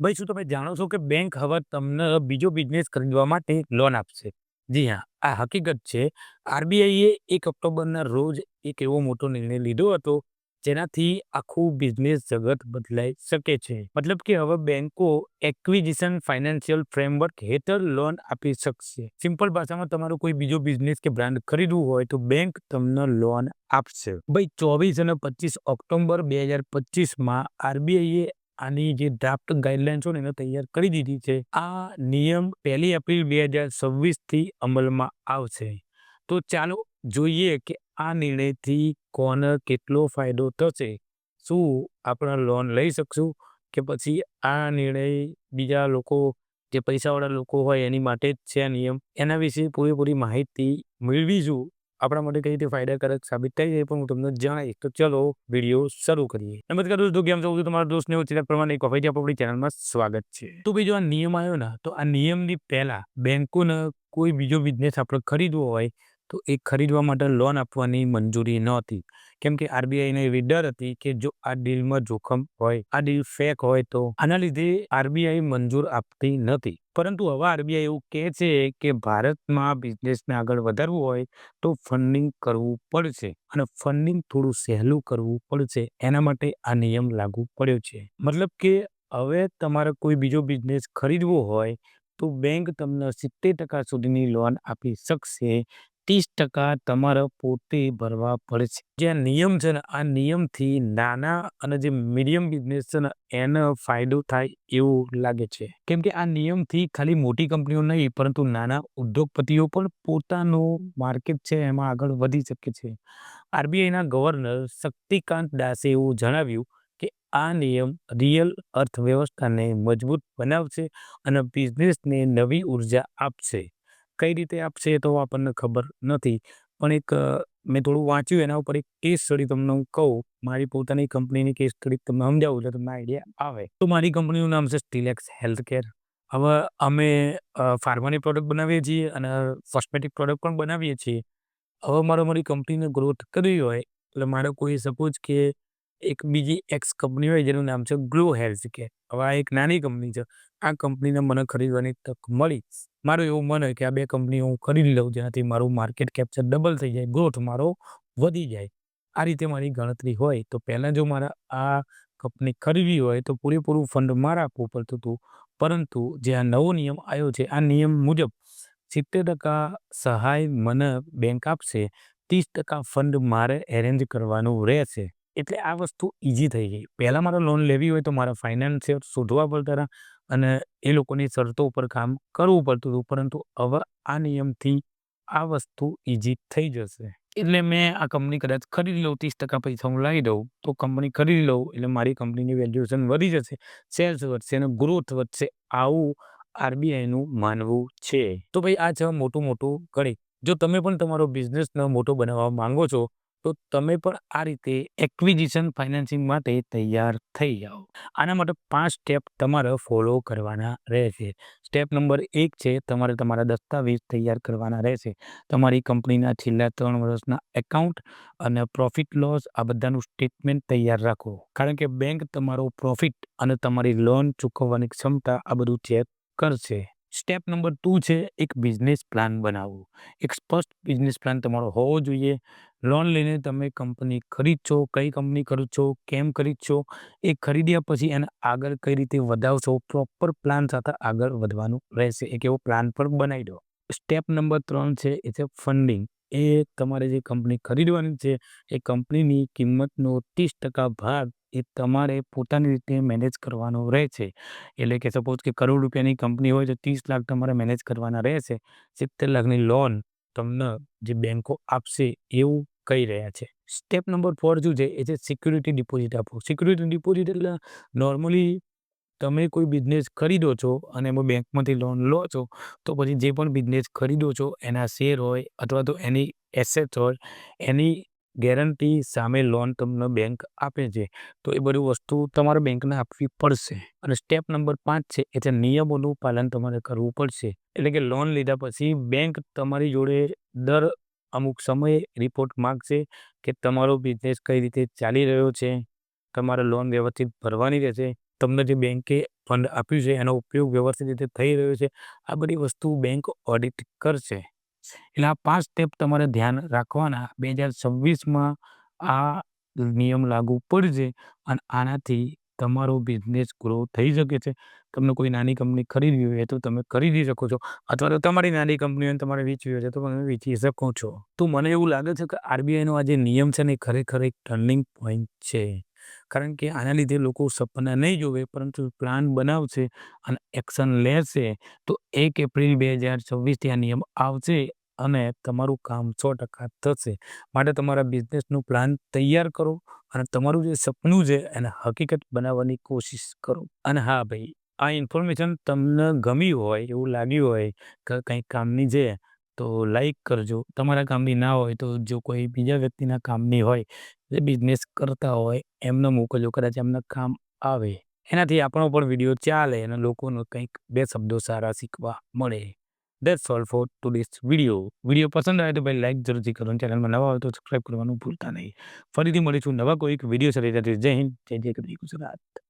ભાઈ, શું તમે જાણો છો કે બેંક હવે તમને બીજો બિઝનેસ ખરીદવા માટે લોન આપશે? જી હા, આ હકીકત છે. આરબીઆઈએ એક ઓક્ટોબરના રોજ એક એવો મોટો નિર્ણય લીધો હતો, જેનાથી આખું બિઝનેસ જગત બદલાઈ શકે છે. મતલબ કે હવે બેંકો એક્વિઝિશન ફાઇનાન્શિયલ ફ્રેમવર્ક હેઠળ લોન આપી શકશે. સિમ્પલ ભાષામાં તમારો કોઈ બીજો બિઝનેસ કે બ્રાન્ડ ખરીદવું હોય તો બેંક તમને લોન આપશે. ભાઈ, ચોવીસ અને પચીસ ઓક્ટોબર બે હજાર પચીસમાં આરબીઆઈએ આની જે ડ્રાફ્ટ ગાઈડલાઇન્સ હોય એને તૈયાર કરી દીધી છે. આ નિયમ પહેલી એપ્રિલ બે હજાર છવ્વીસથી અમલમાં આવશે. તો ચાલો જોઈએ કે આ નિર્ણયથી કોને કેટલો ફાયદો થશે. શું આપણે લોન લઈ શકશું કે પછી આ નિર્ણય બીજા લોકો, જે પૈસાવાળા લોકો હોય એની માટે જ છે આ નિયમ? એના વિશે પૂરેપૂરી માહિતી મેળવીશું. આપણા માટે કઈ રીતે ફાયદાકારક સાબિત થાય એ પણ હું તમને જણાવીશ. તો ચલો, વીડિયો શરૂ કરીએ. નમસ્કાર દોસ્તો, કેમ છો? તમારા દોસ્તને ચિરાગ પ્રમાણે એક વખત આપણી ચેનલમાં સ્વાગત છે. તો ભાઈ, જો આ નિયમ આવ્યો ને, તો આ નિયમની પહેલા બેંકોને કોઈ બીજો બિઝનેસ આપણે ખરીદવો હોય તો એ ખરીદવા માટે લોન આપવાની મંજૂરી નહોતી. કેમ કે આરબીઆઈને એવી ડર હતી કે જો આ ડીલમાં જોખમ હોય, આ ડીલ ફેક હોય તો આના લીધે આરબીઆઈ મંજૂર આપતી નથી પરંતુ હવે આરબીઆઈ એવું કહે છે કે ભારતમાં બિઝનેસને આગળ વધારવું હોય તો ફંડિંગ કરવું પડશે અને ફંડિંગ થોડું સહેલું કરવું પડશે. એના માટે આ નિયમ લાગુ પડ્યો છે. મતલબ કે હવે તમારે કોઈ બીજો બિઝનેસ ખરીદવો હોય તો બેંક તમને સિત્તેર ટકા સુધીની લોન આપી શકશે. ત્રીસ ટકા તમારે પોતે ભરવા પડે છે. જે આ નિયમ છે ને, આ નિયમથી નાના અને જે મીડિયમ બિઝનેસ છે ને, એને ફાયદો થાય એવું લાગે છે. કેમ કે આ નિયમથી ખાલી મોટી કંપનીઓ નહીં, પરંતુ નાના ઉદ્યોગપતિઓ પણ પોતાનું માર્કેટ છે એમાં આગળ વધી શકે છે. આરબીઆઈના ગવર્નર શક્તિકાંત દાસે એવું જણાવ્યું કે આ નિયમ રિયલ અર્થવ્યવસ્થાને મજબૂત બનાવશે અને બિઝનેસને નવી ઊર્જા આપશે. કઈ રીતે આપશે તો આપણને ખબર નથી. પણ એક મેં થોડું વાંચ્યું એના ઉપર એક કેસ સ્ટડી તમને હું કહું. મારી પોતાની કંપનીની કેસ સ્ટડી તમને સમજાવું એટલે તમને આઈડિયા આવે. તો મારી કંપનીનું નામ છે સ્ટીલેક્સ હેલ્થ કેર હવે અમે ફાર્માની પ્રોડક્ટ બનાવીએ છીએ અને કોસ્મેટિક પ્રોડક્ટ પણ બનાવીએ છીએ. હવે મારે મારી કંપનીને ગ્રોથ કરવી હોય એટલે મારે કોઈ સપોઝ કે એક બીજી એક્સ કંપની હોય જેનું નામ છે ગ્લો હેલ્થ કેર. હવે આ એક નાની કંપની છે. આ કંપનીને મને ખરીદવાની તક મળી. મારું એવું મન હોય કે આ બે કંપની હું ખરીદી લઉં જેનાથી મારું માર્કેટ કેપ્ચર ડબલ થઈ જાય ગ્રોથ મારો વધી જાય. આ રીતે મારી ગણતરી હોય તો પહેલાં જો મારા આ કંપની ખરીદવી હોય તો પૂરેપૂરું ફંડ મારે આપવું પડતું હતું. પરંતુ જે આ નવો નિયમ આવ્યો છે, આ નિયમ મુજબ સિત્તેર ટકા સહાય મને બેંક આપશે, ત્રીસ ટકા ફંડ મારે એરેન્જ કરવાનું રહેશે. એટલે આ વસ્તુ ઇઝી થઈ ગઈ. પહેલાં મારે લોન લેવી હોય તો મારા ફાઇનાન્સિયર શોધવા પડતા હતા અને એ લોકોની શરતો ઉપર કામ કરવું પડતું હતું. પરંતુ હવે આ નિયમથી આ વસ્તુ ઇઝી થઈ જશે. એટલે મેં આ કંપની કદાચ ખરીદી લઉં, ત્રીસ ટકા પૈસા હું લાવી દઉં, તો કંપની ખરીદી લઉં, એટલે મારી કંપનીની વેલ્યુએશન વધી જશે. સેલ્સ વધશે અને ગ્રોથ વધશે આવું આરબીઆઈનું માનવું છે. તો ભાઈ આ છે મોટું મોટું ગણિત જો તમે પણ તમારો બિઝનેસને મોટો બનાવવા માંગો છો તો તમે પણ આ રીતે એક્વિઝિશન ફાઇનાન્સિંગ માટે તૈયાર થઈ જાઓ. આના માટે પાંચ સ્ટેપ તમારે ફોલો કરવાના રહેશે. સ્ટેપ નંબર એક છે, તમારે તમારા દસ્તાવેજ તૈયાર કરવાના રહેશે. તમારી કંપનીના છેલ્લા ત્રણ વર્ષના એકાઉન્ટ અને પ્રોફિટ લોસ આ બધાનું સ્ટેટમેન્ટ તૈયાર રાખો. કારણ કે બેંક તમારો પ્રોફિટ અને તમારી લોન ચૂકવવાની ક્ષમતા આ બધું ચેક કરશે. સ્ટેપ નંબર ટુ છે, એક બિઝનેસ પ્લાન બનાવવો. એક સ્પષ્ટ બિઝનેસ પ્લાન તમારો હોવો જોઈએ. લોન લઈને તમે કંપની ખરીદશો, કઈ કંપની ખરીદશો, કેમ ખરીદશો, એ ખરીદ્યા પછી એને આગળ કઈ રીતે વધાવશો, પ્રોપર પ્લાન સાથે આગળ વધવાનું રહેશે. એક એવો પ્લાન પણ બનાવી દો. સ્ટેપ નંબર ત્રણ છે, એ છે ફંડિંગ. એ તમારે જે કંપની ખરીદવાની છે, એ કંપનીની કિંમતનો ત્રીસ ટકા ભાગ એ તમારે પોતાની રીતે મેનેજ કરવાનો રહે છે એટલે કે સપોઝ કે કરોડ રૂપિયાની કંપની હોય તો ત્રીસ લાખ તમારે મેનેજ કરવાના રહેશે. સિત્તેર લાખની લોન તમને જે બેંકો આપશે એવું કહી રહ્યા છે. સ્ટેપ નંબર ફોર શું છે, એ છે સિક્યુરિટી ડિપોઝિટ આપો સિક્યુરિટી ડિપોઝિટ એટલે નોર્મલી તમે કોઈ બિઝનેસ ખરીદો છો અને એમાં બેંકમાંથી લોન લો છો, તો પછી જે પણ બિઝનેસ ખરીદો છો, એના શેર હોય અથવા તો એની એસેટ હોય, એની ગેરંટી સામે લોન તમને બેંક આપે છે, તો એ બધી વસ્તુ તમારે બેંકને આપવી પડશે. અને સ્ટેપ નંબર પાંચ છે, એ છે નિયમોનું પાલન તમારે કરવું પડશે. એટલે કે લોન લીધા પછી બેંક તમારી જોડે દર અમુક સમયે રિપોર્ટ માગશે કે તમારો બિઝનેસ કઈ રીતે ચાલી રહ્યો છે, તમારે લોન વ્યવસ્થિત ભરવાની રહેશે તમને જે બેંકે ફંડ આપ્યું છે, એનો ઉપયોગ વ્યવસ્થિત રીતે થઈ રહ્યો છે, આ બધી વસ્તુ બેંક ઓડિટ કરશે. એટલે આ પાંચ સ્ટેપ તમારે ધ્યાન રાખવાના. બે હજાર છવ્વીસમાં આ નિયમ લાગુ પડશે અને આનાથી તમારો બિઝનેસ ગ્રો થઈ શકે છે. તમને કોઈ નાની કંપની ખરીદવી હોય તો તમે ખરીદી શકો છો અથવા તો તમારી નાની કંપની હોય તમારે વેચવી હોય તો તમે વેચી શકો છો. તો મને એવું લાગે છે કે આરબીઆઈનો આ જે નિયમ છે ને ખરેખર એક ટર્નિંગ પોઈન્ટ છે. કારણ કે આના લીધે લોકો સપના નહીં જોવે, પરંતુ પ્લાન બનાવશે અને એક્શન લેશે. તો એક એપ્રિલ બે હજાર છવ્વીસથી આ નિયમ આવશે અને તમારું કામ સો ટકા થશે. માટે તમારા બિઝનેસનું પ્લાન તૈયાર કરો અને તમારું જે સપનું છે એને હકીકત બનાવવાની કોશિશ કરો. અને હા ભાઈ, આ ઇન્ફોર્મેશન તમને ગમી હોય, એવું લાગ્યું હોય કે કંઈક કામની છે તો લાઈક કરજો. તમારા કામની ના હોય તો જો કોઈ બીજા વ્યક્તિના કામની હોય, જે બિઝનેસ કરતા હોય, એમને મોકલજો. કદાચ એમને કામ આવે. એનાથી આપણો પણ વીડિયો ચાલે અને લોકોને કંઈક બે શબ્દો સારા શીખવા મળે. That's all for to this video video પસંદ આવે તો ભાઈ લાઈક જરૂરથી કરો ચેનલમાં નવા હોય તો સબસ્ક્રાઈબ કરવાનું ભૂલતા નહીં. ફરીથી મળીશું નવા કોઈક વીડિયો સાથે. જય હિન્દ. જય જય ગુજરાત.